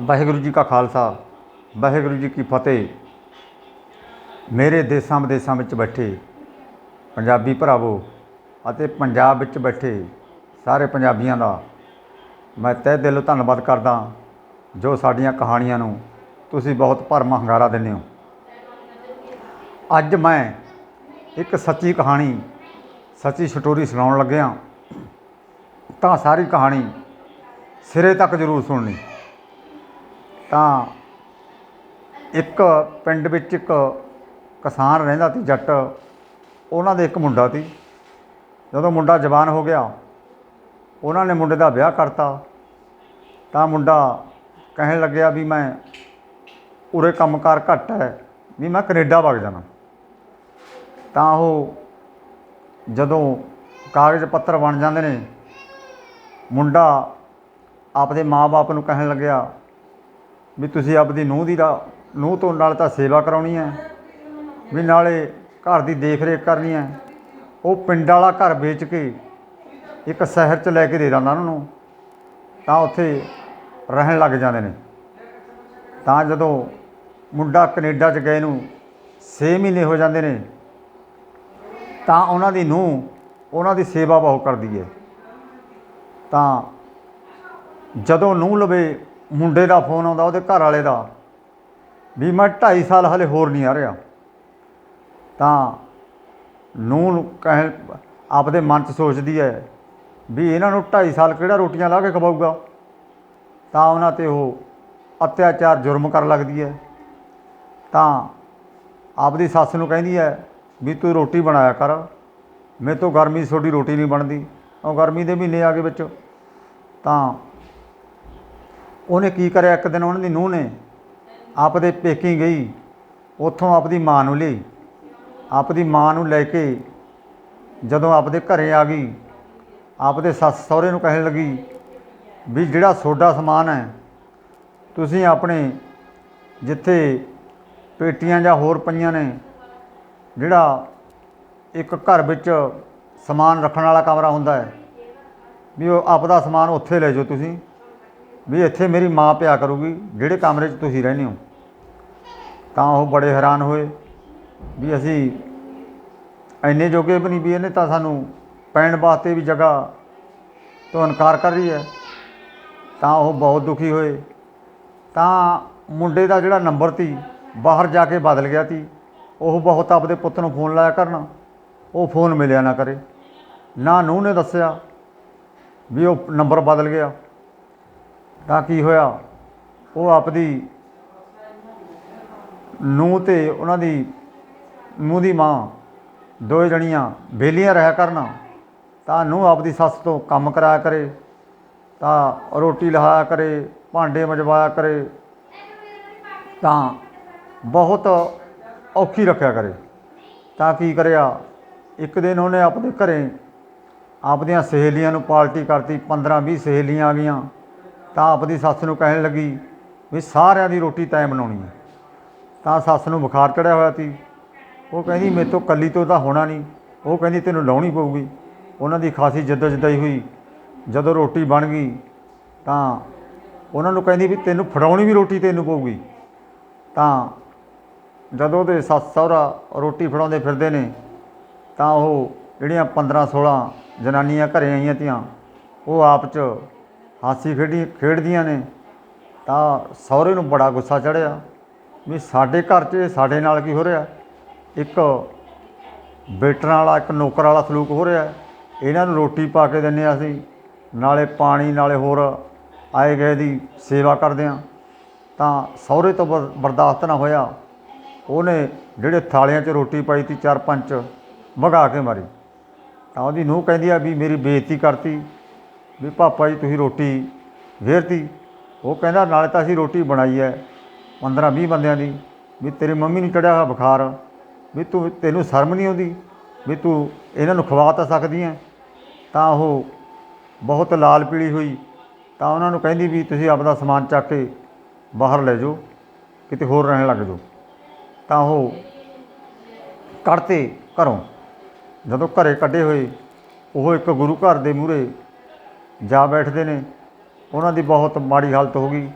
ਵਾਹਿਗੁਰੂ ਜੀ ਕਾ ਖਾਲਸਾ, ਵਾਹਿਗੁਰੂ ਜੀ ਕੀ ਫਤਿਹ। ਮੇਰੇ ਦੇਸਾਂ ਵਿਦੇਸਾਂ ਵਿੱਚ ਬੈਠੇ ਪੰਜਾਬੀ ਭਰਾਵੋ ਅਤੇ ਪੰਜਾਬ ਵਿੱਚ ਬੈਠੇ ਸਾਰੇ ਪੰਜਾਬੀਆਂ ਦਾ ਮੈਂ ਤਹਿ ਦਿਲੋਂ ਧੰਨਵਾਦ ਕਰਦਾ ਜੋ ਸਾਡੀਆਂ ਕਹਾਣੀਆਂ ਨੂੰ ਤੁਸੀਂ ਬਹੁਤ ਭਰਮਾ ਹੰਗਾਰਾ ਦਿੰਦੇ ਹੋ। ਅੱਜ ਮੈਂ ਇੱਕ ਸੱਚੀ ਕਹਾਣੀ, ਸੱਚੀ ਸਟੋਰੀ ਸੁਣਾਉਣ ਲੱਗਿਆ ਤਾਂ ਸਾਰੀ ਕਹਾਣੀ ਸਿਰੇ ਤੱਕ ਜ਼ਰੂਰ ਸੁਣਨੀ। ਤਾਂ ਇੱਕ ਪਿੰਡ ਵਿੱਚ ਇੱਕ ਕਿਸਾਨ ਰਹਿੰਦਾ ਸੀ ਜੱਟ, ਉਹਨਾਂ ਦੇ ਇੱਕ ਮੁੰਡਾ ਸੀ। ਜਦੋਂ ਮੁੰਡਾ ਜਵਾਨ ਹੋ ਗਿਆ, ਉਹਨਾਂ ਨੇ ਮੁੰਡੇ ਦਾ ਵਿਆਹ ਕਰਤਾ। ਤਾਂ ਮੁੰਡਾ ਕਹਿਣ ਲੱਗਿਆ ਵੀ ਮੈਂ ਉਰੇ ਕੰਮਕਾਰ ਘੱਟ ਹੈ, ਵੀ ਮੈਂ ਕੈਨੇਡਾ ਵਗ ਜਾਣਾ। ਤਾਂ ਉਹ ਜਦੋਂ ਕਾਗਜ਼ ਪੱਤਰ ਬਣ ਜਾਂਦੇ ਨੇ, ਮੁੰਡਾ ਆਪਦੇ ਮਾਪੇ ਨੂੰ ਕਹਿਣ ਲੱਗਿਆ ਵੀ ਤੁਸੀਂ ਆਪਦੀ ਨੂੰਹ ਦੀ ਦਾ, ਨੂੰਹ ਤੋਂ ਨਾਲ ਤਾਂ ਸੇਵਾ ਕਰਾਉਣੀ ਹੈ, ਵੀ ਨਾਲੇ ਘਰ ਦੀ ਦੇਖ ਰੇਖ ਕਰਨੀ ਹੈ। ਉਹ ਪਿੰਡ ਵਾਲਾ ਘਰ ਵੇਚ ਕੇ ਇੱਕ ਸ਼ਹਿਰ 'ਚ ਲੈ ਕੇ ਦੇ ਦਿੰਦਾ ਉਹਨਾਂ ਨੂੰ, ਤਾਂ ਉੱਥੇ ਰਹਿਣ ਲੱਗ ਜਾਂਦੇ ਨੇ। ਤਾਂ ਜਦੋਂ ਮੁੰਡਾ ਕੈਨੇਡਾ 'ਚ ਗਏ ਨੂੰ 6 ਮਹੀਨੇ ਹੋ ਜਾਂਦੇ ਨੇ, ਤਾਂ ਉਹਨਾਂ ਦੀ ਨੂੰਹ ਉਹਨਾਂ ਦੀ ਸੇਵਾ ਬਹੁਤ ਕਰਦੀ ਹੈ। ਤਾਂ ਜਦੋਂ ਨੂੰਹ ਲਵੇ ਮੁੰਡੇ ਦਾ ਫੋਨ ਆਉਂਦਾ ਉਹਦੇ ਘਰ ਵਾਲੇ ਦਾ ਵੀ ਮੈਂ 2.5 ਸਾਲ ਹਲੇ ਹੋਰ ਨਹੀਂ ਆ ਰਿਹਾ। ਤਾਂ ਨੂੰ ਕਹਿ, ਆਪਦੇ ਮਨ 'ਚ ਸੋਚਦੀ ਹੈ ਵੀ ਇਹਨਾਂ ਨੂੰ 2.5 ਸਾਲ ਕਿਹੜਾ ਰੋਟੀਆਂ ਲਾ ਕੇ ਖਵਾਊਗਾ? ਤਾਂ ਉਹਨਾਂ ਤੇ ਉਹ ਅਤਿਆਚਾਰ ਜੁਰਮ ਕਰਨ ਲੱਗਦੀ ਹੈ। ਤਾਂ ਆਪਦੀ ਸੱਸ ਨੂੰ ਕਹਿੰਦੀ ਹੈ ਵੀ ਤੂੰ ਰੋਟੀ ਬਣਾਇਆ ਕਰ। ਮੇਰੇ ਤੋਂ ਗਰਮੀ 'ਚ ਤੁਹਾਡੀ ਰੋਟੀ ਨਹੀਂ ਬਣਦੀ। ਉਹ ਗਰਮੀ ਦੇ ਮਹੀਨੇ ਆ ਗਏ ਵਿੱਚ। ਤਾਂ ਉਹਨੇ ਕੀ ਕਰਿਆ ਇੱਕ ਦਿਨ ਉਹਨਾਂ ਦੀ ਨੂੰਹ ਨੇ? ਆਪਦੇ ਪੇਕੀ ਗਈ। ਉੱਥੋਂ ਆਪਦੀ ਮਾਂ ਨੂੰ ਲਈ। ਆਪਦੀ ਮਾਂ ਨੂੰ ਲੈ ਕੇ ਜਦੋਂ ਆਪਦੇ ਘਰੇ ਆ ਗਈ, ਆਪਦੇ ਸੱਸ ਸਹੁਰੇ ਨੂੰ ਕਹਿਣ ਲੱਗੀ ਵੀ ਜਿਹੜਾ ਸੋਡਾ ਸਮਾਨ ਹੈ, ਤੁਸੀਂ ਆਪਣੇ ਜਿੱਥੇ ਪੇਟੀਆਂ ਜਾਂ ਹੋਰ ਪਈਆਂ ਨੇ, ਜਿਹੜਾ ਇੱਕ ਘਰ ਵਿੱਚ ਸਮਾਨ ਰੱਖਣ ਵਾਲਾ ਕਮਰਾ ਹੁੰਦਾ ਹੈ, ਵੀ ਉਹ ਆਪਦਾ ਸਮਾਨ ਉੱਥੇ ਲੈ ਜਾਓ ਤੁਸੀਂ। ਵੀ ਇੱਥੇ ਮੇਰੀ ਮਾਂ ਪਿਆ ਕਰੂਗੀ, ਜਿਹੜੇ ਕਮਰੇ 'ਚ ਤੁਸੀਂ ਰਹਿੰਦੇ ਹੋ। ਤਾਂ ਉਹ ਬੜੇ ਹੈਰਾਨ ਹੋਏ ਵੀ ਅਸੀਂ ਇੰਨੇ ਜੋਗੇ ਵੀ ਨਹੀਂ ਵੀ ਇਹਨੇ ਤਾਂ ਸਾਨੂੰ ਪੈਣ ਵਾਸਤੇ ਵੀ ਜਗ੍ਹਾ ਤੋਂ ਇਨਕਾਰ ਕਰ ਰਹੀ ਹੈ। ਤਾਂ ਉਹ ਬਹੁਤ ਦੁਖੀ ਹੋਏ। ਤਾਂ ਮੁੰਡੇ ਦਾ ਜਿਹੜਾ ਨੰਬਰ ਸੀ, ਬਾਹਰ ਜਾ ਕੇ ਬਦਲ ਗਿਆ ਸੀ। ਉਹ ਬਹੁਤ ਆਪਦੇ ਪੁੱਤ ਨੂੰ ਫੋਨ ਲਾਇਆ ਕਰਨ, ਉਹ ਫੋਨ ਮਿਲਿਆ ਨਾ ਕਰੇ। ਨਾ ਨੂੰਹ ਨੇ ਦੱਸਿਆ ਵੀ ਉਹ ਨੰਬਰ ਬਦਲ ਗਿਆ। ਤਾਂ ਕੀ ਹੋਇਆ? ਉਹ ਆਪਦੀ ਨੂੰ ਤੇ ਉਹਨਾਂ ਦੀ ਨੂੰਹ ਦੀ ਮਾਂ ਦੋ ਜਣੀਆਂ ਬੇਲੀਆਂ ਰਹਿਆ ਕਰਨ, ਤਾਂ ਨੂੰਹ ਆਪਦੀ ਸੱਸ ਤੋਂ ਕੰਮ ਕਰਾਇਆ ਕਰੇ, ਤਾਂ ਰੋਟੀ ਲਹਾਇਆ ਕਰੇ, ਭਾਂਡੇ ਮਜਵਾਇਆ ਕਰੇ, ਤਾਂ ਬਹੁਤ ਔਖੀ ਰੱਖਿਆ ਕਰੇ। ਤਾਂ ਕੀ ਕਰਿਆ? ਇੱਕ ਦਿਨ ਉਹਨੇ ਆਪਣੇ ਘਰੇ ਆਪਦੀਆਂ ਸਹੇਲੀਆਂ ਨੂੰ ਪਾਰਟੀ ਕਰਤੀ 15 20 ਸਹੇਲੀਆਂ ਆ ਗਈਆਂ। ਤਾਂ ਆਪਦੀ ਸੱਸ ਨੂੰ ਕਹਿਣ ਲੱਗੀ ਵੀ ਸਾਰਿਆਂ ਦੀ ਰੋਟੀ ਤੈਂ ਬਣਾਉਣੀ ਹੈ। ਤਾਂ ਸੱਸ ਨੂੰ ਬੁਖਾਰ ਚੜਿਆ ਹੋਇਆ ਸੀ। ਉਹ ਕਹਿੰਦੀ, ਮੇਰੇ ਤੋਂ ਕੱਲੀ ਤੋਂ ਤਾਂ ਹੋਣਾ ਨਹੀਂ। ਉਹ ਕਹਿੰਦੀ, ਤੈਨੂੰ ਲਾਉਣੀ ਪਊਗੀ। ਉਹਨਾਂ ਦੀ ਖਾਸੀ ਜੱਦੋ-ਜਦਾਈ ਹੋਈ। ਜਦੋਂ ਰੋਟੀ ਬਣ ਗਈ, ਤਾਂ ਉਹਨਾਂ ਨੂੰ ਕਹਿੰਦੀ ਵੀ ਤੈਨੂੰ ਫੜਾਉਣੀ ਵੀ ਰੋਟੀ ਤੈਨੂੰ ਪਊਗੀ। ਤਾਂ ਜਦੋਂ ਉਹਦੇ ਸੱਸ ਸਹੁਰਾ ਰੋਟੀ ਫੜਾਉਂਦੇ ਫਿਰਦੇ ਨੇ, ਤਾਂ ਉਹ ਜਿਹੜੀਆਂ 15 16 ਜਨਾਨੀਆਂ ਘਰੇ ਆਈਆਂ ਤੀਆਂ, ਉਹ ਆਪ 'ਚ ਹਾਸੀ ਖੇਡੀ ਖੇਡਦੀਆਂ ਨੇ, ਤਾਂ ਸਹੁਰੇ ਨੂੰ ਬੜਾ ਗੁੱਸਾ ਚੜਿਆ ਵੀ ਸਾਡੇ ਘਰ 'ਚ ਸਾਡੇ ਨਾਲ ਕੀ ਹੋ ਰਿਹਾ? ਇੱਕ ਵੇਟਰਾਂ ਵਾਲਾ, ਇੱਕ ਨੌਕਰ ਵਾਲਾ ਸਲੂਕ ਹੋ ਰਿਹਾ। ਇਹਨਾਂ ਨੂੰ ਰੋਟੀ ਪਾ ਕੇ ਦਿੰਦੇ ਹਾਂ ਅਸੀਂ, ਨਾਲੇ ਪਾਣੀ, ਨਾਲੇ ਹੋਰ ਆਏ ਗਏ ਦੀ ਸੇਵਾ ਕਰਦੇ ਹਾਂ। ਤਾਂ ਸਹੁਰੇ ਤੋਂ ਬਰ- ਬਰਦਾਸ਼ਤ ਨਾ ਹੋਇਆ। ਉਹਨੇ ਜਿਹੜੇ ਥਾਲੀਆਂ 'ਚ ਰੋਟੀ ਪਾਈ ਤੀ ਚਾਰ ਪੰਜ ਵਗਾ ਕੇ ਮਾਰੀ। ਤਾਂ ਉਹਦੀ ਨੂੰਹ ਕਹਿੰਦੀ ਆ ਵੀ ਮੇਰੀ ਬੇਇੱਜ਼ਤੀ ਕਰਤੀ। ਵੀ ਪਾਪਾ ਜੀ ਤੁਸੀਂ ਰੋਟੀ ਫੇਰਤੀ ਉਹ ਕਹਿੰਦਾ, ਨਾਲੇ ਤਾਂ ਅਸੀਂ ਰੋਟੀ ਬਣਾਈ ਹੈ 15 20 ਬੰਦਿਆਂ ਦੀ। ਵੀ ਤੇਰੀ ਮੰਮੀ ਨੂੰ ਚੜਿਆ ਹੋਇਆ ਬੁਖਾਰ। ਵੀ ਤੂੰ, ਤੈਨੂੰ ਸ਼ਰਮ ਨਹੀਂ ਆਉਂਦੀ? ਵੀ ਤੂੰ ਇਹਨਾਂ ਨੂੰ ਖਵਾ ਤਾਂ ਸਕਦੀ ਹੈ ਤਾਂ ਉਹ ਬਹੁਤ ਲਾਲ ਪੀਲੀ ਹੋਈ। ਤਾਂ ਉਹਨਾਂ ਨੂੰ ਕਹਿੰਦੀ ਵੀ ਤੁਸੀਂ ਆਪਦਾ ਸਮਾਨ ਚੱਕ ਕੇ ਬਾਹਰ ਲੈ ਜਾਓ, ਕਿਤੇ ਹੋਰ ਰਹਿਣ ਲੱਗ ਜਾਓ। ਤਾਂ ਉਹ ਕੱਢਤੇ ਘਰੋਂ ਜਦੋਂ ਘਰੇ ਕੱਢੇ ਹੋਏ, ਉਹ ਇੱਕ ਗੁਰੂ ਘਰ ਦੇ ਮੂਹਰੇ ਜਾ ਬੈਠਦੇ ਨੇ, ਉਹਨਾਂ ਦੀ ਬਹੁਤ ਮਾੜੀ ਹਾਲਤ ਹੋ ਗਈ।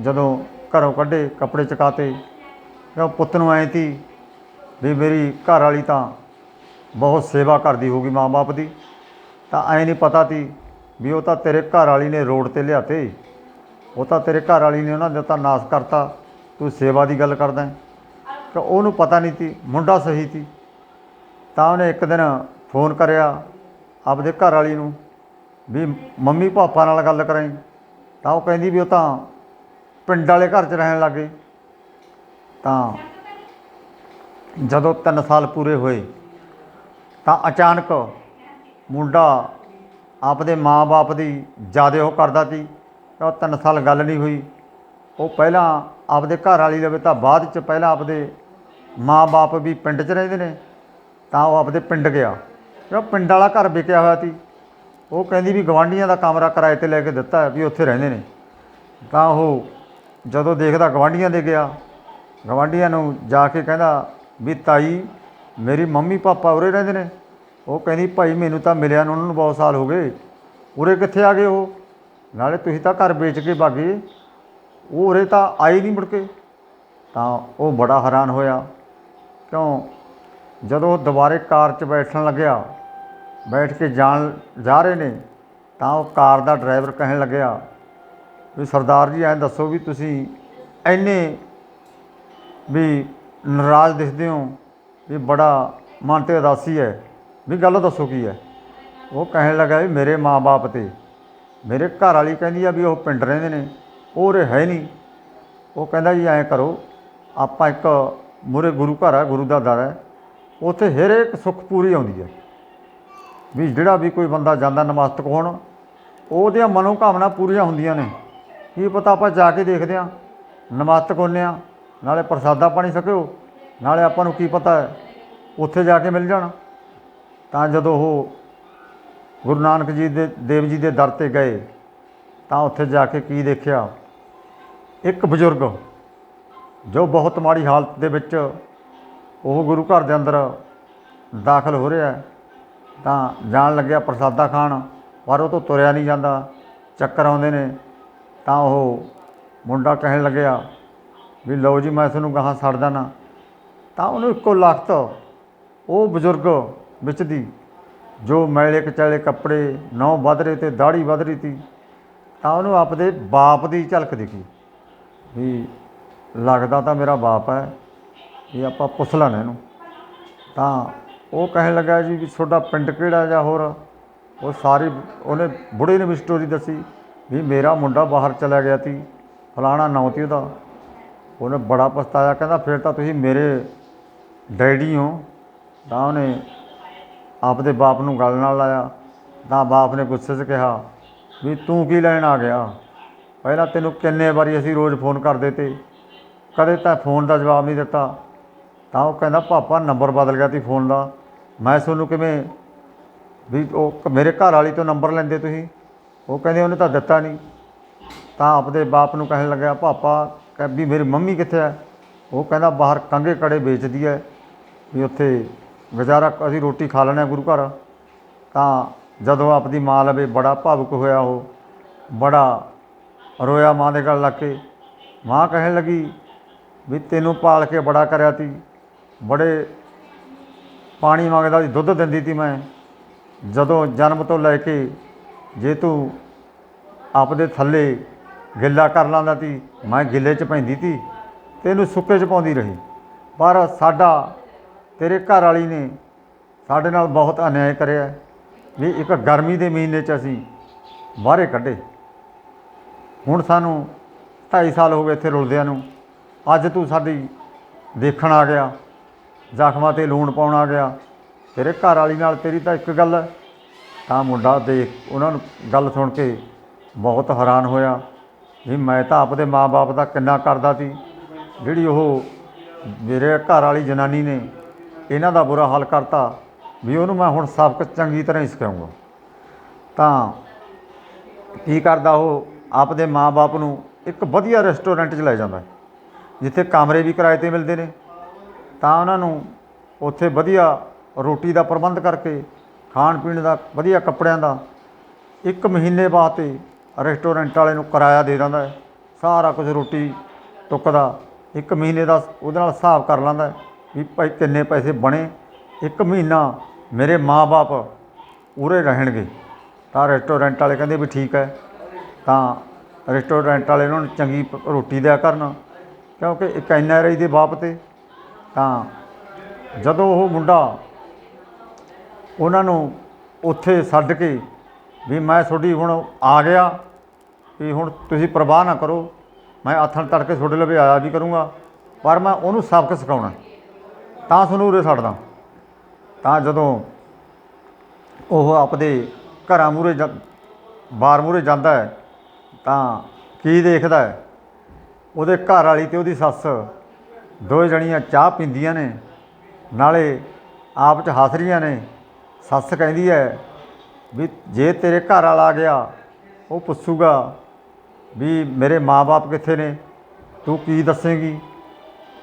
ਜਦੋਂ ਘਰੋਂ ਕੱਢੇ, ਕੱਪੜੇ ਚਕਾਤੇ ਉਹ ਪੁੱਤ ਨੂੰ ਐਂ ਤੀ ਵੀ ਮੇਰੀ ਘਰ ਵਾਲੀ ਤਾਂ ਬਹੁਤ ਸੇਵਾ ਕਰਦੀ ਹੋਊਗੀ ਮਾਂ-ਬਾਪ ਦੀ, ਤਾਂ ਐਂ ਨਹੀਂ ਪਤਾ ਤੀ ਵੀ ਉਹ ਤਾਂ ਤੇਰੇ ਘਰ ਵਾਲੀ ਨੇ ਰੋਡ ਤੇ ਲਿਆਤੇ। ਉਹ ਤਾਂ ਤੇਰੇ ਘਰ ਵਾਲੀ ਨੇ ਉਹਨਾਂ ਦਾ ਤਾਂ ਨਾਸ ਕਰਤਾ। ਤੂੰ ਸੇਵਾ ਦੀ ਗੱਲ ਕਰਦਾ ਕਿ ਉਹਨੂੰ ਪਤਾ ਨਹੀਂ ਤੀ ਮੁੰਡਾ ਸਹੀ ਤੀ ਤਾਂ ਉਹਨੇ ਇੱਕ ਦਿਨ ਫੋਨ ਕਰਿਆ ਆਪਦੇ ਘਰ ਵਾਲੀ ਨੂੰ ਵੀ ਮੰਮੀ ਪਾਪਾ ਨਾਲ ਗੱਲ ਕਰਾਈ ਤਾਂ ਉਹ ਕਹਿੰਦੀ ਵੀ ਉਹ ਤਾਂ ਪਿੰਡ ਵਾਲੇ ਘਰ 'ਚ ਰਹਿਣ ਲੱਗੇ ਤਾਂ ਜਦੋਂ 3 ਸਾਲ ਪੂਰੇ ਹੋਏ, ਤਾਂ ਅਚਾਨਕ ਮੁੰਡਾ ਆਪਦੇ ਮਾਂ-ਬਾਪ ਦੀ ਜ਼ਿਆਦਾ ਉਹ ਕਰਦਾ ਸੀ ਉਹ 3 ਸਾਲ ਗੱਲ ਨਹੀਂ ਹੋਈ। ਉਹ ਪਹਿਲਾਂ ਆਪਦੇ ਘਰ ਵਾਲੀ ਲਵੇ ਤਾਂ ਬਾਅਦ ਚ ਪਹਿਲਾਂ ਆਪਦੇ ਮਾਂ-ਬਾਪ ਵੀ ਪਿੰਡ 'ਚ ਰਹਿੰਦੇ ਨੇ, ਤਾਂ ਉਹ ਆਪਦੇ ਪਿੰਡ ਗਿਆ। ਉਹ ਪਿੰਡ ਵਾਲਾ ਘਰ ਵਿਕਿਆ ਹੋਇਆ ਸੀ। ਉਹ ਕਹਿੰਦੀ ਵੀ ਗਵਾਂਢੀਆਂ ਦਾ ਕਮਰਾ ਕਿਰਾਏ ਤੇ ਲੈ ਕੇ ਦਿੱਤਾ ਵੀ ਉੱਥੇ ਰਹਿੰਦੇ ਨੇ। ਤਾਂ ਉਹ ਜਦੋਂ ਦੇਖਦਾ ਗਵਾਂਢੀਆਂ ਦੇ ਗਿਆ, ਗਵਾਂਢੀਆਂ ਨੂੰ ਜਾ ਕੇ ਕਹਿੰਦਾ ਵੀ ਤਾਈ, ਮੇਰੀ ਮੰਮੀ ਪਾਪਾ ਉਰੇ ਰਹਿੰਦੇ ਨੇ। ਉਹ ਕਹਿੰਦੀ, ਭਾਈ, ਮੈਨੂੰ ਤਾਂ ਮਿਲਿਆ ਨੂੰ, ਉਹਨਾਂ ਨੂੰ ਬਹੁਤ ਸਾਲ ਹੋ ਗਏ। ਉਰੇ ਕਿੱਥੇ ਆ ਗਏ ਉਹ? ਨਾਲੇ ਤੁਸੀਂ ਤਾਂ ਘਰ ਵੇਚ ਕੇ ਭਾਗੇ ਉਹ ਉਰੇ ਤਾਂ ਆਏ ਨਹੀਂ ਮੁੜ ਕੇ। ਤਾਂ ਉਹ ਬੜਾ ਹੈਰਾਨ ਹੋਇਆ। ਕਿਉਂ? ਜਦੋਂ ਉਹ ਦੁਬਾਰੇ ਕਾਰ 'ਚ ਬੈਠਣ ਲੱਗਿਆ ਬੈਠ ਕੇ ਜਾਣ ਜਾ ਰਹੇ ਨੇ, ਤਾਂ ਉਹ ਕਾਰ ਦਾ ਡਰਾਈਵਰ ਕਹਿਣ ਲੱਗਿਆ ਵੀ ਸਰਦਾਰ ਜੀ, ਐਂ ਦੱਸੋ ਵੀ ਤੁਸੀਂ ਐਨੇ ਵੀ ਨਾਰਾਜ਼ ਦਿਖਦੇ ਹੋ ਵੀ ਬੜਾ ਮਨ ਤੇ ਉਦਾਸੀ ਹੈ, ਵੀ ਗੱਲ ਦੱਸੋ ਕੀ ਹੈ? ਉਹ ਕਹਿਣ ਲੱਗਾ ਵੀ ਮੇਰੇ ਮਾਪੇ ਤੇ, ਮੇਰੇ ਘਰ ਵਾਲੀ ਕਹਿੰਦੀ ਆ ਵੀ ਉਹ ਪਿੰਡ ਰਹਿੰਦੇ ਨੇ, ਉਹ ਉਰੇ ਹੈ ਨਹੀਂ। ਉਹ ਕਹਿੰਦਾ ਜੀ, ਐਂ ਕਰੋ, ਆਪਾਂ ਇੱਕ ਮੂਹਰੇ ਗੁਰੂ ਘਰ ਹੈ ਗੁਰੂ ਦਾ ਦਰ ਹੈ, ਉੱਥੇ ਹਰੇਕ ਸੁੱਖ ਪੂਰੀ ਆਉਂਦੀ ਹੈ। ਵੀ ਜਿਹੜਾ ਵੀ ਕੋਈ ਬੰਦਾ ਜਾਂਦਾ ਨਮਸਤਕ ਹੋਣ, ਉਹਦੀਆਂ ਮਨੋ ਕਾਮਨਾ ਪੂਰੀਆਂ ਹੁੰਦੀਆਂ ਨੇ। ਕੀ ਪਤਾ ਆਪਾਂ ਜਾ ਕੇ ਦੇਖਦੇ ਹਾਂ, ਨਮਸਤਕ ਹੁੰਦੇ ਹਾਂ, ਨਾਲੇ ਪ੍ਰਸਾਦਾ ਪਾਣੀ ਸਕਿਓ ਨਾਲੇ ਆਪਾਂ ਨੂੰ ਕੀ ਪਤਾ ਉੱਥੇ ਜਾ ਕੇ ਮਿਲ ਜਾਣਾ। ਤਾਂ ਜਦੋਂ ਉਹ ਗੁਰੂ ਨਾਨਕ ਜੀ ਦੇ, ਦੇਵ ਜੀ ਦੇ ਦਰ ਤੇ ਗਏ, ਤਾਂ ਉੱਥੇ ਜਾ ਕੇ ਕੀ ਦੇਖਿਆ? ਇੱਕ ਬਜ਼ੁਰਗ, ਜੋ ਬਹੁਤ ਮਾੜੀ ਹਾਲਤ ਦੇ ਵਿੱਚ ਉਹ ਗੁਰੂ ਘਰ ਦੇ ਅੰਦਰ ਦਾਖਲ ਹੋ ਰਿਹਾ ਹੈ। ਤਾਂ ਜਾਣ ਲੱਗਿਆ ਪ੍ਰਸਾਦਾ ਖਾਣ, ਪਰ ਉਹ ਤੋਂ ਤੁਰਿਆ ਨਹੀਂ ਜਾਂਦਾ। ਚੱਕਰ ਆਉਂਦੇ ਨੇ, ਤਾਂ ਉਹ ਮੁੰਡਾ ਕਹਿਣ ਲੱਗਿਆ ਵੀ ਲਓ ਜੀ ਮੈਂ ਤੁਹਾਨੂੰ ਗਾਹਾਂ ਛੱਡ ਦੇਣਾ ਤਾਂ ਉਹਨੂੰ ਇੱਕੋ ਲਖਤ ਉਹ ਬਜ਼ੁਰਗ ਵਿੱਚ ਦੀ, ਜੋ ਮੈਲੇ ਕਚਾਲੇ ਕੱਪੜੇ ਨੌ ਵੱਧ ਰਹੇ ਤੇ ਦਾੜੀ ਵੱਧ ਰਹੀ ਤੀ, ਤਾਂ ਉਹਨੂੰ ਆਪਦੇ ਬਾਪ ਦੀ ਝਲਕ ਦਿਖੀ ਵੀ ਲੱਗਦਾ ਤਾਂ ਮੇਰਾ ਬਾਪ ਹੈ, ਵੀ ਆਪਾਂ ਪੁੱਛ ਲੈਣਾ ਇਹਨੂੰ। ਤਾਂ ਉਹ ਕਹਿਣ ਲੱਗਾ ਜੀ ਵੀ ਤੁਹਾਡਾ ਪਿੰਡ ਕਿਹੜਾ ਜਾਂ ਹੋਰ? ਉਹ ਸਾਰੀ, ਉਹਨੇ ਬੁੜੇ ਨੇ ਵੀ ਸਟੋਰੀ ਦੱਸੀ ਵੀ ਮੇਰਾ ਮੁੰਡਾ ਬਾਹਰ ਚਲਾ ਗਿਆ ਸੀ, ਫਲਾਣਾ ਨਾਂ ਸੀ ਉਹਦਾ। ਉਹਨੇ ਬੜਾ ਪਛਤਾਇਆ, ਕਹਿੰਦਾ ਫਿਰ ਤਾਂ ਤੁਸੀਂ ਮੇਰੇ ਡੈਡੀ ਹੋ। ਤਾਂ ਉਹਨੇ ਆਪਦੇ ਬਾਪ ਨੂੰ ਗੱਲ ਨਾਲ ਲਾਇਆ। ਤਾਂ ਬਾਪ ਨੇ ਗੁੱਸੇ 'ਚ ਕਿਹਾ ਵੀ ਤੂੰ ਕੀ ਲੈਣ ਆ ਗਿਆ? ਪਹਿਲਾਂ ਤੈਨੂੰ ਕਿੰਨੇ ਵਾਰੀ ਅਸੀਂ ਰੋਜ਼ ਫੋਨ ਕਰਦੇ ਤੇ ਕਦੇ ਤਾਂ ਫੋਨ ਦਾ ਜਵਾਬ ਨਹੀਂ ਦਿੱਤਾ। ਤਾਂ ਉਹ ਕਹਿੰਦਾ, ਪਾਪਾ ਨੰਬਰ ਬਦਲ ਗਿਆ ਸੀ ਫੋਨ ਦਾ। ਮੈਂ ਤੁਹਾਨੂੰ ਕਿਵੇਂ ਵੀ ਉਹ ਕ- ਮੇਰੇ ਘਰ ਵਾਲੀ ਤੋਂ ਨੰਬਰ ਲੈਂਦੇ ਤੁਸੀਂ? ਉਹ ਕਹਿੰਦੇ ਉਹਨੇ ਤਾਂ ਦਿੱਤਾ ਨਹੀਂ। ਤਾਂ ਆਪਦੇ ਬਾਪ ਨੂੰ ਕਹਿਣ ਲੱਗਿਆ, ਪਾਪਾ, ਕਹਿ ਵੀ ਮੇਰੀ ਮੰਮੀ ਕਿੱਥੇ ਹੈ ਉਹ ਕਹਿੰਦਾ, ਬਾਹਰ ਕੰਗੇ ਕੜੇ ਵੇਚਦੀ ਹੈ ਵੀ ਉੱਥੇ ਗੁਜ਼ਾਰਾ ਅਸੀਂ ਰੋਟੀ ਖਾ ਲੈਣਾ ਗੁਰੂ ਘਰ। ਤਾਂ ਜਦੋਂ ਆਪਦੀ ਮਾਂ ਲਵੇ, ਬੜਾ ਭਾਵੁਕ ਹੋਇਆ ਉਹ। ਬੜਾ ਰੋਇਆ ਮਾਂ ਦੇ ਗੱਲ ਲੱਗ ਕੇ। ਮਾਂ ਕਹਿਣ ਲੱਗੀ, ਵੀ ਤੈਨੂੰ ਪਾਲ ਕੇ ਬੜਾ ਕਰਿਆ ਤੀ। ਬੜੇ ਪਾਣੀ ਮੰਗਦਾ ਸੀ, ਦੁੱਧ ਦਿੰਦੀ ਤੀ ਮੈਂ। ਜਦੋਂ ਜਨਮ ਤੋਂ ਲੈ ਕੇ ਜੇ ਤੂੰ ਆਪਦੇ ਥੱਲੇ ਗਿੱਲਾ ਕਰ ਲਾਂਦਾ ਤੀ, ਮੈਂ ਗਿੱਲੇ 'ਚ ਪੈਂਦੀ ਤੀ ਇਹਨੂੰ ਸੁੱਕੇ 'ਚ ਪਾਉਂਦੀ ਰਹੀ। ਪਰ ਸਾਡਾ, ਤੇਰੇ ਘਰ ਵਾਲੀ ਨੇ ਸਾਡੇ ਨਾਲ ਬਹੁਤ ਅਨਿਆਏ ਕਰਿਆ। ਵੀ ਇੱਕ ਗਰਮੀ ਦੇ ਮਹੀਨੇ 'ਚ ਅਸੀਂ ਬਾਹਰੇ ਕੱਢੇ। ਹੁਣ ਸਾਨੂੰ 2.5 ਸਾਲ ਹੋ ਗਏ ਇੱਥੇ ਰੁਲਦਿਆਂ ਨੂੰ। ਅੱਜ ਤੂੰ ਸਾਡੀ ਦੇਖਣ ਆ ਗਿਆ। ਜ਼ਖਮਾਂ ਤੇ ਲੂਣ ਪਾਉਣ ਆ ਗਿਆ। ਤੇਰੇ ਘਰ ਵਾਲੀ ਨਾਲ ਤੇਰੀ ਤਾਂ ਇੱਕ ਗੱਲ ਹੈ। ਤਾਂ ਮੁੰਡਾ ਦੇਖ, ਉਹਨਾਂ ਨੂੰ ਗੱਲ ਸੁਣ ਕੇ ਬਹੁਤ ਹੈਰਾਨ ਹੋਇਆ ਵੀ ਮੈਂ ਤਾਂ ਆਪਦੇ ਮਾਪੇ ਦਾ ਕਿੰਨਾ ਕਰਦਾ ਸੀ। ਜਿਹੜੀ ਉਹ ਮੇਰੇ ਘਰ ਵਾਲੀ ਜਨਾਨੀ ਨੇ ਇਹਨਾਂ ਦਾ ਬੁਰਾ ਹਾਲ ਕਰਤਾ ਵੀ ਉਹਨੂੰ ਮੈਂ ਹੁਣ ਸਬਕ ਚੰਗੀ ਤਰ੍ਹਾਂ ਹੀ ਸਿਖਾਉਂਗਾ ਤਾਂ ਕੀ ਕਰਦਾ ਉਹ? ਆਪਦੇ ਮਾਪੇ ਨੂੰ ਇੱਕ ਵਧੀਆ ਰੈਸਟੋਰੈਂਟ 'ਚ ਲੈ ਜਾਂਦਾ ਜਿੱਥੇ ਕਮਰੇ ਵੀ ਕਿਰਾਏ ਤੇ ਮਿਲਦੇ ਨੇ ਤਾਂ ਉਹਨਾਂ ਨੂੰ ਉੱਥੇ ਵਧੀਆ ਰੋਟੀ ਦਾ ਪ੍ਰਬੰਧ ਕਰਕੇ, ਖਾਣ ਪੀਣ ਦਾ ਵਧੀਆ ਕੱਪੜਿਆਂ ਦਾ ਇੱਕ ਮਹੀਨੇ ਬਾਅਦ ਤੇ ਰੈਸਟੋਰੈਂਟ ਵਾਲੇ ਨੂੰ ਕਿਰਾਇਆ ਦੇ ਦਿੰਦਾ ਸਾਰਾ ਕੁਝ ਰੋਟੀ ਟੁੱਕ ਦਾ ਇੱਕ ਮਹੀਨੇ ਦਾ ਉਹਦੇ ਨਾਲ ਹਿਸਾਬ ਕਰ ਲੈਂਦਾ ਵੀ ਭਾਈ ਕਿੰਨੇ ਪੈਸੇ ਬਣੇ। ਇੱਕ ਮਹੀਨਾ ਮੇਰੇ ਮਾਪੇ ਉਰੇ ਰਹਿਣਗੇ। ਤਾਂ ਰੈਸਟੋਰੈਂਟ ਵਾਲੇ ਕਹਿੰਦੇ ਵੀ ਠੀਕ ਹੈ। ਤਾਂ ਰੈਸਟੋਰੈਂਟ ਵਾਲੇ ਉਹਨਾਂ ਨੂੰ ਚੰਗੀ ਪ- ਰੋਟੀ ਦਿਆ ਕਰਨ, ਕਿਉਂਕਿ ਇੱਕ ਐਨ ਆਰ ਆਈ ਦੇ ਬਾਪ ਤੇ। ਤਾਂ ਜਦੋਂ ਉਹ ਮੁੰਡਾ ਉਹਨਾਂ ਨੂੰ ਉੱਥੇ ਛੱਡ ਕੇ ਵੀ ਮੈਂ ਤੁਹਾਡੀ ਹੁਣ ਆ ਗਿਆ ਵੀ ਹੁਣ ਤੁਸੀਂ ਪਰਵਾਹ ਨਾ ਕਰੋ, ਮੈਂ ਆਥਣ ਤੜਕੇ ਤੁਹਾਡੇ ਲਵੇ ਆਇਆ ਵੀ ਕਰੂੰਗਾ, ਪਰ ਮੈਂ ਉਹਨੂੰ ਸਬਕ ਸਿਖਾਉਣਾ ਤਾਂ ਤੁਹਾਨੂੰ ਛੱਡਦਾ ਤਾਂ ਜਦੋਂ ਉਹ ਆਪਦੇ ਘਰਾਂ ਮੂਰੇ ਬਾਰ ਮੂਰੇ ਜਾਂਦਾ ਹੈ, ਤਾਂ ਕੀ ਦੇਖਦਾ ਹੈ? ਉਹਦੇ ਘਰ ਵਾਲੀ ਤੇ ਉਹਦੀ ਸੱਸ ਦੋ ਜਣੀਆਂ ਚਾਹ ਪੀਂਦੀਆਂ ਨੇ, ਨਾਲੇ ਆਪ ਚ ਹੱਸ ਰਹੀਆਂ ਨੇ। ਸੱਸ ਕਹਿੰਦੀ ਹੈ ਵੀ ਜੇ ਤੇਰੇ ਘਰ ਵਾਲਾ ਆ ਗਿਆ, ਉਹ ਪੁੱਛੂਗਾ ਵੀ ਮੇਰੇ ਮਾਪੇ ਕਿੱਥੇ ਨੇ? ਤੂੰ ਕੀ ਦੱਸੇਂਗੀ?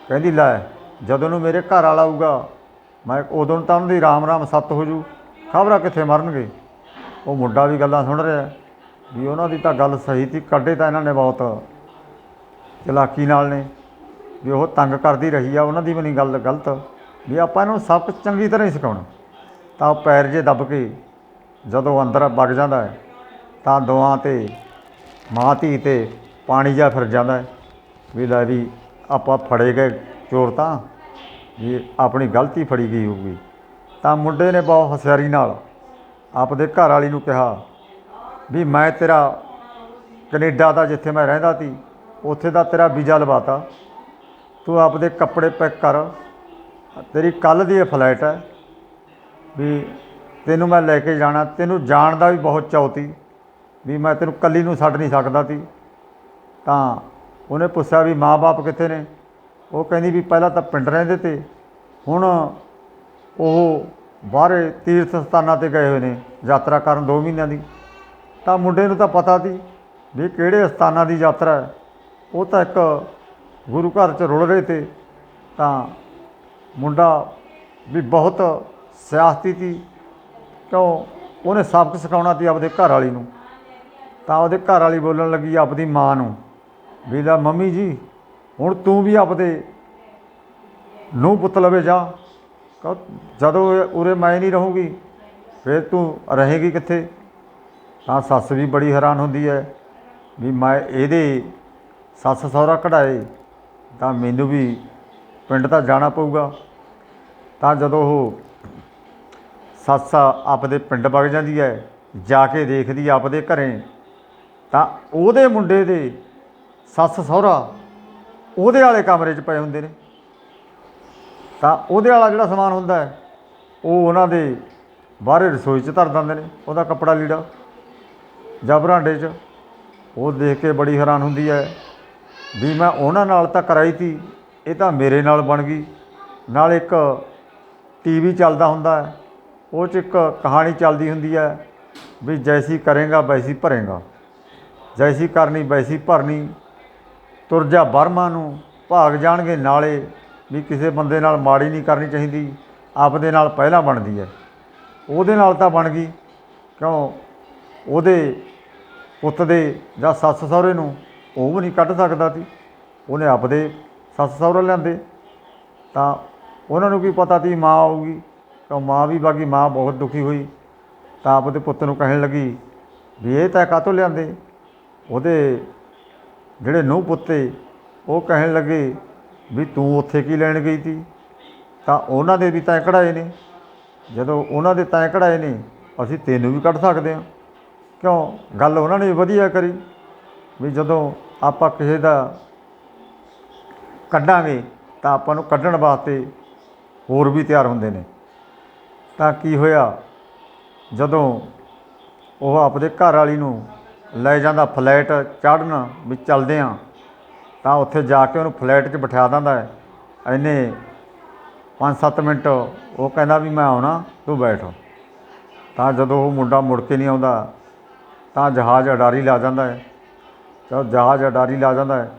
ਕਹਿੰਦੀ, ਲੈ, ਜਦੋਂ ਨੂੰ ਮੇਰੇ ਘਰ ਵਾਲਾ ਆਊਗਾ, ਮੈਂ ਉਦੋਂ ਨੂੰ ਤਾਂ ਉਹਨਾਂ ਦੀ ਰਾਮ ਰਾਮ ਸੱਤ ਹੋ ਜੂ। ਖਬਰਾਂ ਕਿੱਥੇ ਮਰਨਗੇ? ਉਹ ਮੁੰਡਾ ਵੀ ਗੱਲਾਂ ਸੁਣ ਰਿਹਾ ਵੀ ਉਹਨਾਂ ਦੀ ਤਾਂ ਗੱਲ ਸਹੀ ਸੀ, ਕੱਢੇ ਤਾਂ ਇਹਨਾਂ ਨੇ ਬਹੁਤ। ਚਲਾਕੀ ਨਾਲ ਨੇ। ਵੀ ਉਹ ਤੰਗ ਕਰਦੀ ਰਹੀ ਆ, ਉਹਨਾਂ ਦੀ ਵੀ ਨਹੀਂ ਗੱਲ ਗਲਤ। ਵੀ ਆਪਾਂ ਇਹਨੂੰ ਸਭ ਕੁਝ ਚੰਗੀ ਤਰ੍ਹਾਂ ਹੀ ਸਿਖਾਉਣਾ। ਤਾਂ ਉਹ ਪੈਰ ਜੇ ਦੱਬ ਕੇ ਜਦੋਂ ਅੰਦਰ ਵਗ ਜਾਂਦਾ ਹੈ, ਤਾਂ ਦੋਆਂ ਤੇ, ਮਾਂ ਧੀ ਤੇ ਪਾਣੀ ਜਾ ਫਿਰ ਜਾਂਦਾ ਵੀ ਲੈ ਵੀ ਆਪਾਂ ਫੜੇ ਗਏ ਚੋਰ ਤਾਂ, ਵੀ ਆਪਣੀ ਗਲਤੀ ਫੜੀ ਗਈ ਹੋਊਗੀ। ਤਾਂ ਮੁੰਡੇ ਨੇ ਬਹੁਤ ਹਸਿਆਰੀ ਨਾਲ ਆਪਦੇ ਘਰ ਵਾਲੀ ਨੂੰ ਕਿਹਾ ਵੀ ਮੈਂ ਤੇਰਾ ਕੈਨੇਡਾ ਦਾ ਜਿੱਥੇ ਮੈਂ ਰਹਿੰਦਾ ਸੀ, ਉੱਥੇ ਦਾ ਤੇਰਾ ਵੀਜ਼ਾ ਲਵਾਤਾ। ਤੂੰ ਆਪਦੇ ਕੱਪੜੇ ਪੈਕ ਕਰ। ਤੇਰੀ ਕੱਲ ਦੀ ਇਹ ਫਲਾਈਟ ਹੈ ਵੀ ਤੈਨੂੰ ਮੈਂ ਲੈ ਕੇ ਜਾਣਾ। ਤੈਨੂੰ ਜਾਣ ਦਾ ਵੀ ਬਹੁਤ ਚੌਤੀ ਵੀ ਮੈਂ ਤੈਨੂੰ ਕੱਲੀ ਨੂੰ ਛੱਡ ਨਹੀਂ ਸਕਦਾ ਸੀ। ਤਾਂ ਉਹਨੇ ਪੁੱਛਿਆ ਵੀ ਮਾਂ-ਬਾਪ ਕਿੱਥੇ ਨੇ? ਉਹ ਕਹਿੰਦੀ ਵੀ ਪਹਿਲਾਂ ਤਾਂ ਪਿੰਡ ਰਹਿੰਦੇ ਤੇ। ਹੁਣ ਉਹ ਬਾਹਰੇ ਤੀਰਥ ਸਥਾਨਾਂ ਤੇ ਗਏ ਹੋਏ ਨੇ, ਯਾਤਰਾ ਕਰਨ 2 ਮਹੀਨਿਆਂ ਦੀ। ਤਾਂ ਮੁੰਡੇ ਨੂੰ ਤਾਂ ਪਤਾ ਸੀ ਵੀ ਕਿਹੜੇ ਸਥਾਨਾਂ ਦੀ ਯਾਤਰਾ ਹੈ। ਉਹ ਤਾਂ ਇੱਕ ਗੁਰੂ ਘਰ ਚ ਰੁਲ ਰਹੇ ਤੇ ਤਾਂ ਮੁੰਡਾ ਵੀ ਬਹੁਤ ਸਿਆਸਤੀ ਸੀ, ਕਿਉਂ? ਉਹਨੇ ਸਬਕ ਸਿਖਾਉਣਾ ਸੀ ਆਪਦੇ ਘਰ ਵਾਲੀ ਨੂੰ। ਤਾਂ ਉਹਦੇ ਘਰ ਵਾਲੀ ਬੋਲਣ ਲੱਗੀ, ਆਪਦੀ ਮਾਂ ਨੂੰ। ਵੀ ਲੈ ਮੰਮੀ ਜੀ, ਹੁਣ ਤੂੰ ਵੀ ਆਪਦੇ ਨੂੰ ਪੁੱਤ ਲਵੇ ਜਾ। ਜਦੋਂ ਉਰੇ ਮੈਂ ਨਹੀਂ ਰਹੂੰਗੀ, ਫਿਰ ਤੂੰ ਰਹੇਗੀ ਕਿੱਥੇ? ਤਾਂ ਸੱਸ ਵੀ ਬੜੀ ਹੈਰਾਨ ਹੁੰਦੀ ਹੈ, ਵੀ ਮੈਂ ਇਹਦੇ ਸੱਸ ਸਹੁਰਾ ਕਢਾਏ। ਤਾਂ ਮੈਨੂੰ ਵੀ ਪਿੰਡ ਤਾਂ ਜਾਣਾ ਪਊਗਾ। ਤਾਂ ਜਦੋਂ ਉਹ ਸੱਸ ਆਪਦੇ ਪਿੰਡ ਵਗ ਜਾਂਦੀ ਹੈ, ਜਾ ਕੇ ਦੇਖਦੀ ਆਪਦੇ ਘਰੇ, ਤਾਂ ਉਹਦੇ ਮੁੰਡੇ ਦੇ ਸੱਸ ਸਹੁਰਾ ਉਹਦੇ ਵਾਲੇ ਕਮਰੇ 'ਚ ਪਏ ਹੁੰਦੇ ਨੇ। ਤਾਂ ਉਹਦੇ ਵਾਲਾ ਜਿਹੜਾ ਸਮਾਨ ਹੁੰਦਾ ਹੈ, ਉਹ ਉਹਨਾਂ ਦੇ ਬਾਹਰੇ ਰਸੋਈ 'ਚ ਧਰ ਦਿੰਦੇ ਨੇ, ਉਹਦਾ ਕੱਪੜਾ ਲੀੜਾ, ਜਾਂ ਬਰਾਂਡੇ 'ਚ। ਉਹ ਦੇਖ ਕੇ ਬੜੀ ਹੈਰਾਨ ਹੁੰਦੀ ਹੈ। ਵੀ ਮੈਂ ਉਹਨਾਂ ਨਾਲ ਤਾਂ ਕਰਾਈ ਤੀ ਇਹ ਤਾਂ ਮੇਰੇ ਨਾਲ ਬਣ ਗਈ। ਨਾਲ ਇੱਕ ਟੀਵੀ ਚੱਲਦਾ ਹੁੰਦਾ ਹੈ, ਉਹ 'ਚ ਇੱਕ ਕਹਾਣੀ ਚੱਲਦੀ ਹੁੰਦੀ ਹੈ ਵੀ ਜੈਸੀ ਕਰੇਗਾ ਵੈਸੀ ਭਰੇਗਾ, ਜੈਸੀ ਕਰਨੀ ਵੈਸੀ ਭਰਨੀ, ਤੁਰ ਜਾ ਬਰਮਾ ਨੂੰ, ਭਾਗ ਜਾਣਗੇ ਨਾਲੇ, ਵੀ ਕਿਸੇ ਬੰਦੇ ਨਾਲ ਮਾੜੀ ਨਹੀਂ ਕਰਨੀ ਚਾਹੀਦੀ, ਆਪਦੇ ਨਾਲ ਪਹਿਲਾਂ ਬਣਦੀ ਹੈ। ਉਹਦੇ ਨਾਲ ਤਾਂ ਬਣ ਗਈ, ਕਿਉਂ? ਉਹਦੇ ਪੁੱਤ ਦੇ ਜਾਂ ਸੱਸ ਸਹੁਰੇ ਨੂੰ ਉਹ ਵੀ ਨਹੀਂ ਕੱਢ ਸਕਦਾ ਸੀ। ਉਹਨੇ ਆਪਦੇ ਸੱਸ ਸਹੁਰੇ ਲਿਆਂਦੇ। ਤਾਂ ਉਹਨਾਂ ਨੂੰ ਕੀ ਪਤਾ ਸੀ ਮਾਂ ਆਊਗੀ? ਤਾਂ ਮਾਂ ਵੀ ਬਾਗੀ, ਮਾਂ ਬਹੁਤ ਦੁਖੀ ਹੋਈ। ਤਾਂ ਆਪਦੇ ਪੁੱਤ ਨੂੰ ਕਹਿਣ ਲੱਗੀ ਵੀ ਇਹ ਤਾਂ ਕਾਹਤੋਂ ਲਿਆਂਦੇ? ਉਹਦੇ ਜਿਹੜੇ ਨੂੰਹ ਪੁੱਤੇ ਉਹ ਕਹਿਣ ਲੱਗੇ ਵੀ ਤੂੰ ਉੱਥੇ ਕੀ ਲੈਣ ਗਈ ਸੀ? ਤਾਂ ਉਹਨਾਂ ਦੇ ਵੀ ਤਾਂ ਕਢਾਏ ਨੇ। ਜਦੋਂ ਉਹਨਾਂ ਦੇ ਤਾਂ ਕਢਾਏ ਨੇ, ਅਸੀਂ ਤੈਨੂੰ ਵੀ ਕੱਢ ਸਕਦੇ ਹਾਂ। ਕਿਉਂ? ਗੱਲ ਉਹਨਾਂ ਨੇ ਵਧੀਆ ਕਰੀ। ਵੀ ਜਦੋਂ ਆਪਾਂ ਕਿਸੇ ਦਾ ਕੱਢਾਂਗੇ ਤਾਂ ਆਪਾਂ ਨੂੰ ਕੱਢਣ ਵਾਸਤੇ ਹੋਰ ਵੀ ਤਿਆਰ ਹੁੰਦੇ ਨੇ। ਤਾਂ ਕੀ ਹੋਇਆ? ਜਦੋਂ ਉਹ ਆਪਦੇ ਘਰ ਵਾਲੀ ਨੂੰ ਲੈ ਜਾਂਦਾ ਫਲੈਟ ਚੜ੍ਹਨ ਵੀ ਚੱਲਦੇ ਆ, ਤਾਂ ਉੱਥੇ ਜਾ ਕੇ ਉਹਨੂੰ ਫਲੈਟ 'ਚ ਬਿਠਾ ਦਿੰਦਾ ਹੈ। ਇਹਨੇ 5-7 ਮਿੰਟ ਉਹ ਕਹਿੰਦਾ ਵੀ ਮੈਂ ਆਉਣਾ, ਤੂੰ ਬੈਠ। ਤਾਂ ਜਦੋਂ ਉਹ ਮੁੰਡਾ ਮੁੜ ਕੇ ਨਹੀਂ ਆਉਂਦਾ, ਤਾਂ ਜਹਾਜ਼ ਅਡਾਰੀ ਲਾ ਜਾਂਦਾ ਹੈ। ਜਦੋਂ ਜਹਾਜ਼ ਅਡਾਰੀ ਲਾ ਜਾਂਦਾ ਹੈ,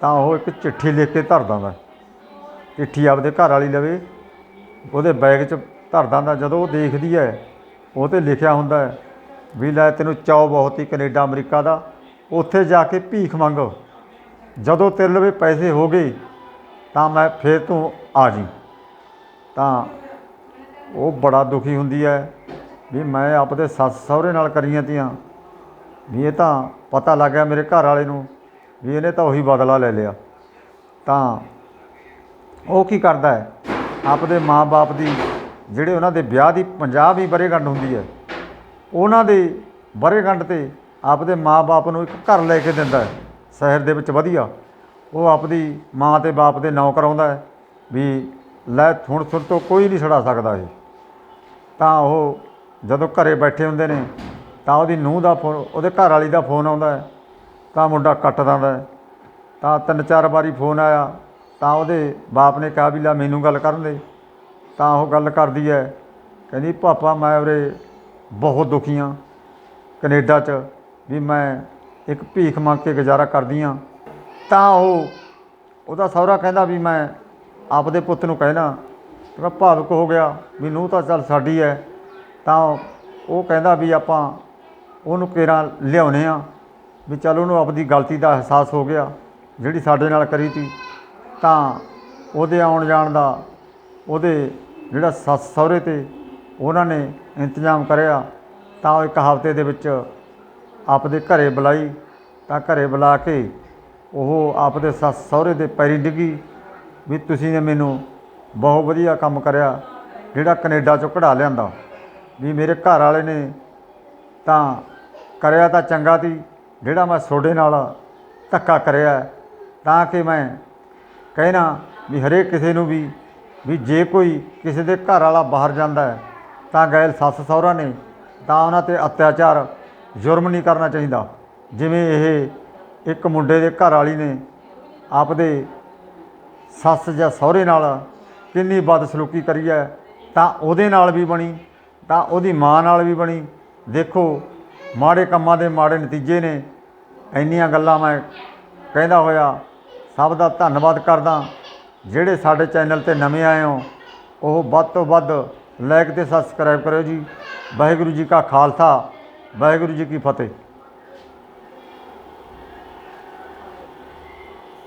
ਤਾਂ ਉਹ ਇੱਕ ਚਿੱਠੀ ਲਿਖ ਕੇ ਧਰ ਦਿੰਦਾ ਚਿੱਠੀ ਆਪਦੇ ਘਰ ਵਾਲੀ ਲਵੇ, ਉਹਦੇ ਬੈਗ 'ਚ ਧਰ ਦਿੰਦਾ ਜਦੋਂ ਉਹ ਦੇਖਦੀ ਹੈ, ਉਹ 'ਤੇ ਲਿਖਿਆ ਹੁੰਦਾ ਹੈ ਵੀ ਲੈ ਤੈਨੂੰ ਚਾਅ ਬਹੁਤ ਹੀ ਕੈਨੇਡਾ, ਅਮਰੀਕਾ ਦਾ। ਉੱਥੇ ਜਾ ਕੇ ਭੀਖ ਮੰਗ। ਜਦੋਂ ਤੇਰੇ ਲਵੇ ਪੈਸੇ ਹੋ ਗਏ, ਤਾਂ ਮੈਂ ਫੇਰ ਤੂੰ ਆ ਜੀ ਤਾਂ ਉਹ ਬੜਾ ਦੁਖੀ ਹੁੰਦੀ ਹੈ ਵੀ ਮੈਂ ਆਪਦੇ ਸੱਸ ਸਹੁਰੇ ਨਾਲ ਕਰੀਆਂ ਤੀਆਂ। ਵੀ ਇਹ ਤਾਂ ਪਤਾ ਲੱਗ ਗਿਆ ਮੇਰੇ ਘਰ ਵਾਲੇ ਨੂੰ ਵੀ ਇਹਨੇ ਤਾਂ ਉਹੀ ਬਦਲਾ ਲੈ ਲਿਆ। ਤਾਂ ਉਹ ਕੀ ਕਰਦਾ ਹੈ? ਆਪਦੇ ਮਾਂ-ਬਾਪ ਦੀ, ਜਿਹੜੇ ਉਹਨਾਂ ਦੇ ਵਿਆਹ ਦੀ 50 ਵੀ ਬਰੇਗੰਢ ਹੁੰਦੀ ਹੈ, ਉਹਨਾਂ ਦੇ ਬਰੇਗੰਢ ਤੇ ਆਪਦੇ ਮਾਂ-ਬਾਪ ਨੂੰ ਇੱਕ ਘਰ ਲੈ ਕੇ ਦਿੰਦਾ ਹੈ, ਸ਼ਹਿਰ ਦੇ ਵਿੱਚ ਵਧੀਆ। ਉਹ ਆਪਦੀ ਮਾਂ ਤੇ ਬਾਪ ਦੇ ਨਾਂ ਕਰਾਉਂਦਾ ਹੈ ਵੀ ਲੈ ਹੁਣ ਸੁਣ ਤੋਂ ਕੋਈ ਨਹੀਂ ਛੜਾ ਸਕਦਾ ਇਹ। ਤਾਂ ਉਹ ਜਦੋਂ ਘਰੇ ਬੈਠੇ ਹੁੰਦੇ ਨੇ ਤਾਂ ਉਹਦੀ ਨੂੰਹ ਦਾ ਫੋਨ, ਉਹਦੇ ਘਰ ਵਾਲੀ ਦਾ ਫੋਨ ਆਉਂਦਾ ਤਾਂ ਮੁੰਡਾ ਕੱਟ ਦਿੰਦਾ ਤਾਂ ਤਿੰਨ ਚਾਰ ਵਾਰੀ ਫੋਨ ਆਇਆ, ਤਾਂ ਉਹਦੇ ਬਾਪ ਨੇ ਕਿਹਾ ਵੀ ਲੈ ਮੈਨੂੰ ਗੱਲ ਕਰਨ ਦੇ। ਤਾਂ ਉਹ ਗੱਲ ਕਰਦੀ ਹੈ, ਕਹਿੰਦੀ, ਪਾਪਾ, ਮੈਂ ਉਰੇ ਬਹੁਤ ਦੁਖੀ ਹਾਂ ਕੈਨੇਡਾ 'ਚ, ਵੀ ਮੈਂ ਇੱਕ ਭੀਖ ਮੰਗ ਕੇ ਗੁਜ਼ਾਰਾ ਕਰਦੀ ਹਾਂ। ਤਾਂ ਉਹ, ਉਹਦਾ ਸਹੁਰਾ ਕਹਿੰਦਾ ਵੀ ਮੈਂ ਆਪਦੇ ਪੁੱਤ ਨੂੰ ਕਹਿਣਾ ਮੈਂ ਭਾਵੁਕ ਹੋ ਗਿਆ ਵੀ ਨੂੰ ਤਾਂ ਚੱਲ ਸਾਡੀ ਹੈ। ਤਾਂ ਉਹ ਕਹਿੰਦਾ ਵੀ ਆਪਾਂ ਉਹਨੂੰ ਕੇਰਾਂ ਲਿਆਉਨੇ ਆ ਵੀ ਚੱਲ ਉਹਨੂੰ ਆਪਦੀ ਗਲਤੀ ਦਾ ਅਹਿਸਾਸ ਹੋ ਗਿਆ, ਜਿਹੜੀ ਸਾਡੇ ਨਾਲ ਕਰੀ ਤੀ, ਤਾਂ ਉਹਦੇ ਆਉਣ ਜਾਣ ਦਾ, ਉਹਦੇ ਜਿਹੜਾ ਸੱਸ ਸਹੁਰੇ ਤੇ ਉਹਨਾਂ ਨੇ ਇੰਤਜ਼ਾਮ ਕਰਿਆ, ਤਾਂ ਉਹ ਇੱਕ ਹਫ਼ਤੇ ਦੇ ਵਿੱਚ ਆਪਦੇ ਘਰੇ ਬੁਲਾਈ, ਤਾਂ ਘਰੇ ਬੁਲਾ ਕੇ ਉਹ ਆਪਦੇ ਸੱਸ ਸਹੁਰੇ ਦੇ ਪੈਰੀ ਡਿੱਗੀ ਵੀ ਤੁਸੀਂ ਨੇ ਮੈਨੂੰ ਬਹੁਤ ਵਧੀਆ ਕੰਮ ਕਰਿਆ, ਜਿਹੜਾ ਕੈਨੇਡਾ ਚੋਂ ਕਢਾ ਲਿਆਂਦਾ, ਵੀ ਮੇਰੇ ਘਰ ਵਾਲੇ ਨੇ ਤਾਂ ਕਰਿਆ ਤਾਂ ਚੰਗਾ ਤੀ, ਜਿਹੜਾ ਮੈਂ ਤੁਹਾਡੇ ਨਾਲ ਧੱਕਾ ਕਰਿਆ ਤਾਂ ਕਿ ਮੈਂ ਕਹਿਣਾ ਵੀ ਹਰੇਕ ਕਿਸੇ ਨੂੰ ਵੀ ਵੀ ਜੇ ਕੋਈ ਕਿਸੇ ਦੇ ਘਰ ਵਾਲਾ ਬਾਹਰ ਜਾਂਦਾ ਹੈ, ਤਾਂ ਗੈਲ ਸੱਸ ਸਹੁਰਾ ਨੇ ਤਾਂ ਉਹਨਾਂ ਤੇ ਅਤਿਆਚਾਰ ਜੁਰਮ ਨਹੀਂ ਕਰਨਾ ਚਾਹੀਦਾ। ਜਿਵੇਂ ਇਹ ਇੱਕ ਮੁੰਡੇ ਦੇ ਘਰ ਵਾਲੀ ਨੇ ਆਪਦੇ ਸੱਸ ਜਾਂ ਸਹੁਰੇ ਨਾਲ ਕਿੰਨੀ ਬਦਸਲੂਕੀ ਕਰੀ ਹੈ, ਤਾਂ ਉਹਦੇ ਨਾਲ ਵੀ ਬਣੀ, ਤਾਂ ਉਹਦੀ ਮਾਂ ਨਾਲ ਵੀ ਬਣੀ। ਦੇਖੋ ਮਾੜੇ ਕੰਮਾਂ ਦੇ ਮਾੜੇ ਨਤੀਜੇ ਨੇ। ਇੰਨੀਆਂ ਗੱਲਾਂ ਮੈਂ ਕਹਿੰਦਾ ਹੋਇਆ, ਸਭ ਦਾ ਧੰਨਵਾਦ ਕਰਦਾ। ਜਿਹੜੇ ਸਾਡੇ ਚੈਨਲ ਤੇ ਨਵੇਂ ਆਏ ਹੋ, ਉਹ ਵੱਧ ਤੋਂ ਵੱਧ ਲਾਈਕ ਤੇ ਸਬਸਕ੍ਰਾਈਬ ਕਰਿਓ ਜੀ। ਵਾਹਿਗੁਰੂ ਜੀ ਕਾ ਖਾਲਸਾ, ਵਾਹਿਗੁਰੂ ਜੀ ਕੀ ਫਤਿਹ।